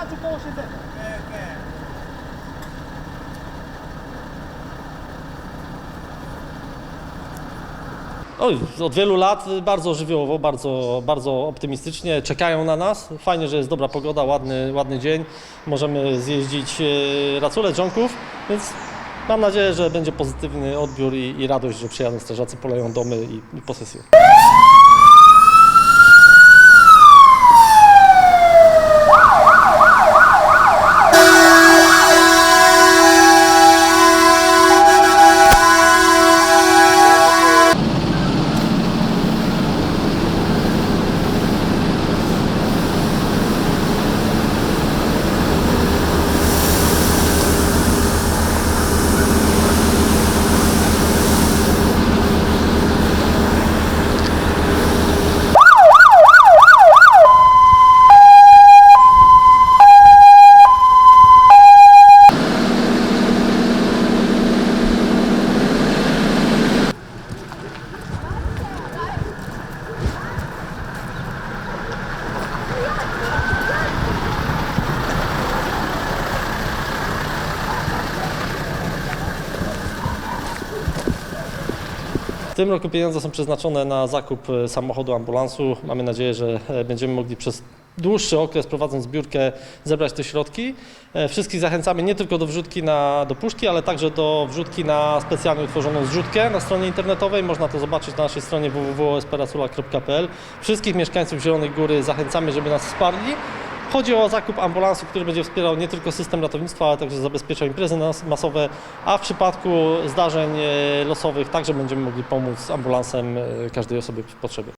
tu koło siedzenia. Oj, od wielu lat bardzo żywiołowo, bardzo, bardzo optymistycznie czekają na nas. Fajnie, że jest dobra pogoda, ładny, ładny dzień. Możemy zjeździć e, racule dżonków, więc mam nadzieję, że będzie pozytywny odbiór i, i radość, że przyjadą strażacy, poleją domy i, i posesje. W tym roku pieniądze są przeznaczone na zakup e, samochodu ambulansu. Mamy nadzieję, że e, będziemy mogli przez dłuższy okres, prowadząc zbiórkę, zebrać te środki. E, Wszystkich zachęcamy nie tylko do wrzutki na, do puszki, ale także do wrzutki na specjalnie utworzoną zrzutkę na stronie internetowej. Można to zobaczyć na naszej stronie www.esperacula.pl. Wszystkich mieszkańców Zielonej Góry zachęcamy, żeby nas wsparli. Chodzi o zakup ambulansu, który będzie wspierał nie tylko system ratownictwa, ale także zabezpieczał imprezy masowe, a w przypadku zdarzeń e, losowych także będziemy mogli pomóc ambulansem e, każdej osobie w potrzebie.